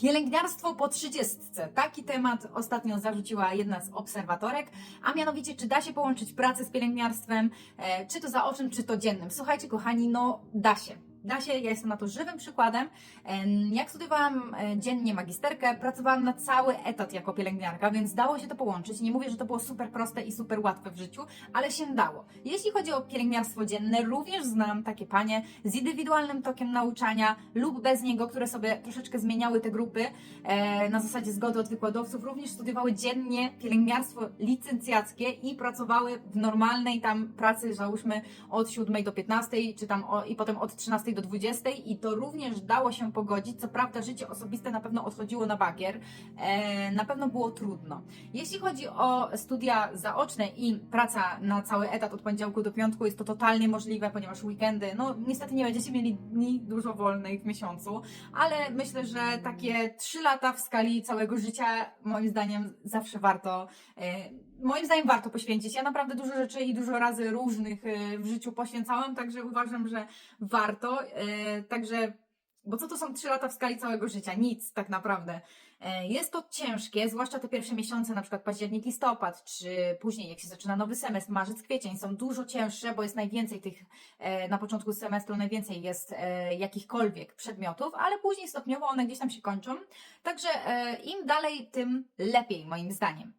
Pielęgniarstwo po trzydziestce. Taki temat ostatnio zarzuciła jedna z obserwatorek, a mianowicie, czy da się połączyć pracę z pielęgniarstwem, e, czy to zaocznym, czy to dziennym. Słuchajcie, kochani, no da się. Da się, ja jestem na to żywym przykładem. Em, Jak studiowałam e, dziennie magisterkę, pracowałam na cały etat jako pielęgniarka, więc dało się to połączyć. Nie mówię, że to było super proste i super łatwe w życiu, ale się dało. Jeśli chodzi o pielęgniarstwo dzienne, również znam takie panie z indywidualnym tokiem nauczania lub bez niego, które sobie troszeczkę zmieniały te grupy e, na zasadzie zgody od wykładowców, również studiowały dziennie pielęgniarstwo licencjackie i pracowały w normalnej tam pracy, załóżmy od 7 do 15, czy tam o, i potem od 13 do 20 i to również dało się pogodzić. Co prawda życie osobiste na pewno odchodziło na bagier, e, na pewno było trudno. Jeśli chodzi o studia zaoczne i praca na cały etat od poniedziałku do piątku, jest to totalnie możliwe, ponieważ weekendy, no niestety nie będziecie mieli dni dużo wolnych w miesiącu, ale myślę, że takie 3 lata w skali całego życia, moim zdaniem, zawsze warto. E, moim zdaniem warto poświęcić. Ja naprawdę dużo rzeczy i dużo razy różnych e, w życiu poświęcałam, także uważam, że warto. E, Także, bo co to są 3 lata w skali całego życia? Nic tak naprawdę. E, Jest to ciężkie, zwłaszcza te pierwsze miesiące, na przykład październik, listopad, czy później, jak się zaczyna nowy semestr, marzec, kwiecień, są dużo cięższe, bo jest najwięcej tych, e, na początku semestru najwięcej jest jakichkolwiek przedmiotów, ale później stopniowo one gdzieś tam się kończą. Także im dalej, tym lepiej, moim zdaniem.